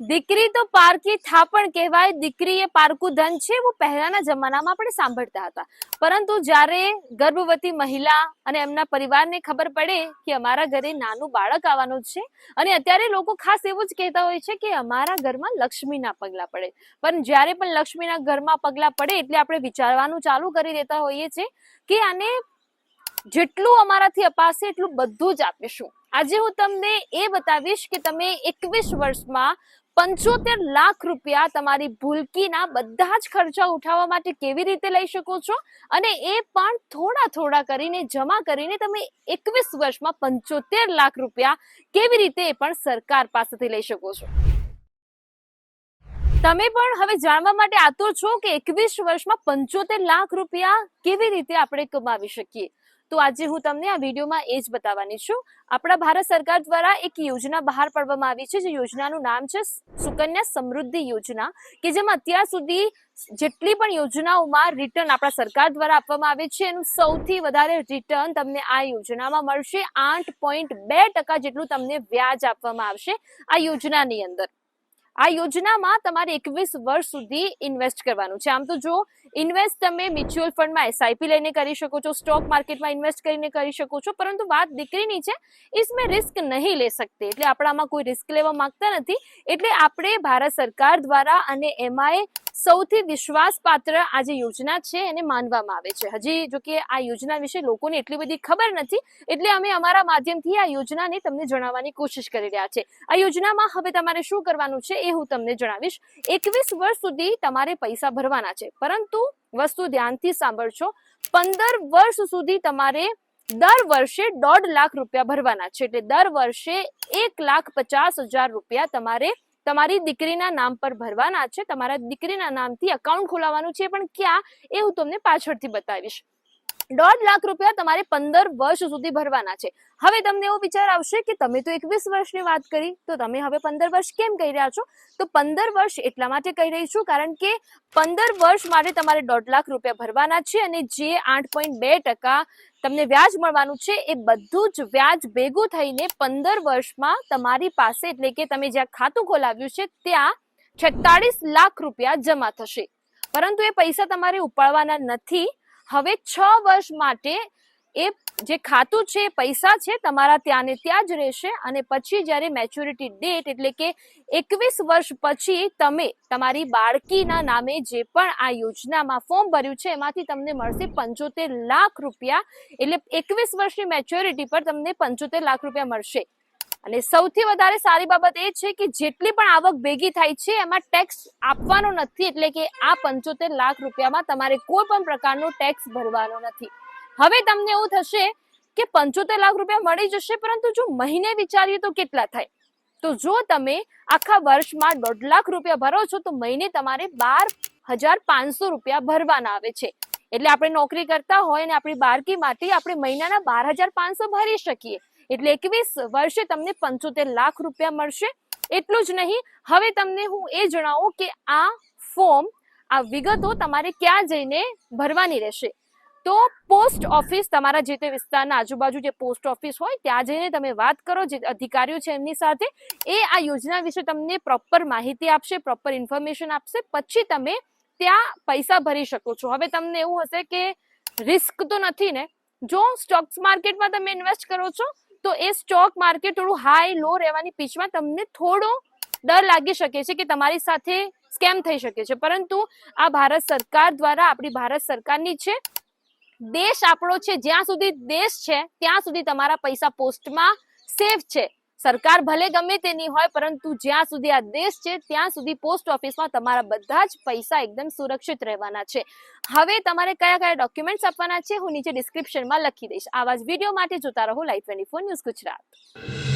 દીકરી તો પારકી થાપણ કહેવાય. દીકરી એ પારકું ધન છે એવું પહેલાના જમાનામાં આપણે સાંભળતા હતા. પરંતુ જ્યારે ગર્ભવતી મહિલા અને એમના પરિવારને ખબર પડે કે અમારા ઘરે નાનું બાળક આવવાનું છે, અને અત્યારે લોકો ખાસ એવું જ કહેતા હોય છે કે અમારા ઘરમાં લક્ષ્મીના પગલા પડે. પણ જ્યારે પણ લક્ષ્મીના ઘરમાં પગલા પડે એટલે આપણે વિચારવાનું ચાલુ કરી દેતા હોઈએ છીએ કે આને જેટલું અમારાથી અપાશે એટલું બધું જ આપીશું. આજે હું તમને એ બતાવીશ કે તમે એકવીસ વર્ષમાં પંચોતેર લાખ રૂપિયા તમારી ભૂલકીના બધા જ ખર્ચા ઉઠાવવા માટે કેવી રીતે લઈ શકો છો? અને એ પણ થોડા થોડા કરીને, જમા કરીને તમે એકવીસ વર્ષમાં પંચોતેર લાખ રૂપિયા કેવી રીતે એ પણ સરકાર પાસેથી લઈ શકો છો? તમે પણ હવે જાણવા માટે આતુર છો કે એકવીસ વર્ષમાં પંચોતેર લાખ રૂપિયા કેવી રીતે આપણે કમાવી શકીએ? તો આજે હું તમને આ વિડીયોમાં એ જ બતાવવાની છું. આપણા ભારત સરકાર દ્વારા એક યોજના બહાર પાડવામાં આવી છે. જે યોજનાનું નામ છે સુકન્યા સમૃદ્ધિ યોજના, કે જેમાં અત્યાર સુધી જેટલી પણ યોજનાઓમાં રિટર્ન આપણા સરકાર દ્વારા આપવામાં આવે છે, એનું સૌથી વધારે રિટર્ન તમને આ યોજનામાં મળશે. આઠ પોઈન્ટ બે ટકા જેટલું તમને વ્યાજ આપવામાં આવશે આ યોજનાની અંદર. આ યોજનામાં તમારે એકવીસ વર્ષ સુધી ઇન્વેસ્ટ કરવાનું છે. આમ તો જો ઇન્વેસ્ટ તમે મ્યુચ્યુઅલ ફંડમાં એસઆઈપી લઈને કરી શકો છો સ્ટોક માર્કેટમાં ઇન્વેસ્ટ કરીને કરી શકો છો, પરંતુ વાત દીકરીની છે ઇસમે રિસ્ક નહીં લે શકતી. એટલે આપણામાં કોઈ રિસ્ક લેવા માંગતા નથી. એટલે આપણે ભારત સરકાર દ્વારા અને એમઆઈ સૌથી વિશ્વાસપાત્ર આ જે યોજના છે, એને માનવામાં આવે છે. હજી જો કે આ યોજના વિશે લોકોને એટલી બધી ખબર નથી, એટલે અમે અમારા માધ્યમથી આ યોજનાને તમને જણાવવાની કોશિશ કરી રહ્યા છે. આ યોજનામાં હવે તમારે શું કરવાનું છે? એ હું તમને જણાવીશ. એકવીસ વર્ષ સુધી તમારે પૈસા ભરવાના છે. પરંતુ વસ્તુ ધ્યાનથી સાંભળશો પંદર વર્ષ સુધી તમારે દર વર્ષે દોઢ લાખ રૂપિયા ભરવાના છે. એટલે દર વર્ષે એક લાખ પચાસ હજાર રૂપિયા તમારે તમારી દીકરીના નામ પર ભરવાના છે. તમારા દીકરીના નામથી અકાઉન્ટ ખોલાવવાનું છે. પણ ક્યાં? એ હું તમને પાછળથી બતાવીશ. દોઢ લાખ રૂપિયા તમારે પંદર વર્ષ સુધી ભરવાના છે. હવે તમને એવો વિચાર આવશે કે તમે તો એકવીસ વર્ષની વાત કરી, તો તમે હવે પંદર વર્ષ કેમ કહી રહ્યા છો? તો પંદર વર્ષ એટલા માટે કહી રહી છું કારણ કે પંદર વર્ષ માટે તમારે દોઢ લાખ રૂપિયા ભરવાના છે અને જે આઠ પોઈન્ટ બે ટકા તમને વ્યાજ મળવાનું છે, એ બધું જ વ્યાજ ભેગું થઈને પંદર વર્ષમાં તમારી પાસે, એટલે કે તમે જ્યાં ખાતું ખોલાવ્યું છે, ત્યાં છેતાળીસ લાખ રૂપિયા જમા થશે. પરંતુ એ પૈસા તમારે ઉપાડવાના નથી. હવે છ વર્ષ માટે એ જે ખાતું છે પૈસા છે, તમારા ત્યાં ને ત્યાં જ રહેશે અને પછી જ્યારે મેચ્યોરિટી ડેટ એટલે કે એકવીસ વર્ષ પછી તમે તમારી બાળકીના નામે જે પણ આ યોજનામાં ફોર્મ ભર્યું છે, એમાંથી તમને મળશે પંચોતેર લાખ રૂપિયા. એટલે એકવીસ વર્ષની મેચ્યોરિટી પર તમને પંચોતેર લાખ રૂપિયા મળશે. અને સૌથી વધારે સારી બાબત એ છે કે જેટલી પણ આવક ભેગી થાય છે, એમાં ટેક્સ આપવાનો નથી, એટલે કે આ પંચોતેર લાખ રૂપિયામાં તમારે કોઈ પણ પ્રકારનો ટેક્સ ભરવાનો નથી. હવે તમને એવું થશે કે પંચોતેર લાખ રૂપિયા મળી જશે, પરંતુ જો મહિને વિચારીએ તો કેટલા થાય? તો જો તમે આખા વર્ષમાં દોઢ લાખ રૂપિયા ભરો છો, તો મહિને તમારે બાર હજાર પાંચસો રૂપિયા ભરવાના આવે છે. એટલે આપણે નોકરી કરતા હોય અને આપણી બાળકી માટે આપણે મહિનાના બાર હજાર પાંચસો ભરી શકીએ. એટલે એકવીસ વર્ષે તમને પંચોતેર લાખ રૂપિયા મળશે. એટલું જ નહીં, હવે તમને હું એ જણાવું કે આ ફોર્મ આ વિગતો તમારે ક્યાં જઈને ભરવાની રહેશે. તો પોસ્ટ ઓફિસ તમારા જે તે વિસ્તારના આજુબાજુ જે પોસ્ટ ઓફિસ હોય, ત્યાં જઈને તમે વાત કરો, જે અધિકારીઓ છે એમની સાથે, એ આ યોજના વિશે તમને પ્રોપર માહિતી આપશે પ્રોપર ઇન્ફોર્મેશન આપશે, પછી તમે ત્યાં પૈસા ભરી શકો છો. હવે તમને એવું હશે કે રિસ્ક તો નથી ને? જો સ્ટોક્સ માર્કેટમાં તમે ઇન્વેસ્ટ કરો છો તો એ સ્ટોક માર્કેટ થોડું હાઈ લો રહેવાની પીચમાં તમને થોડો ડર લાગી શકે છે કે તમારી સાથે સ્કેમ થઈ શકે છે. પરંતુ આ ભારત સરકાર દ્વારા, આપણી ભારત સરકારની છે, દેશ આપણો છે, જ્યાં સુધી દેશ છે, ત્યાં સુધી તમારા પૈસા પોસ્ટમાં સેફ છે. સરકાર ભલે ગમે તેની હોય, પરંતુ જ્યાં સુધી આ દેશ છે, ત્યાં સુધી પોસ્ટ ઓફિસમાં તમારા બધા જ પૈસા એકદમ સુરક્ષિત રહેવાના છે. હવે તમારે કયા કયા ડોક્યુમેન્ટ્સ આપવાના છે, હું નીચે ડિસ્ક્રિપ્શનમાં લખી દઈશ. આવા જ વીડિયો માટે જોતા રહો live twenty four news Gujarat.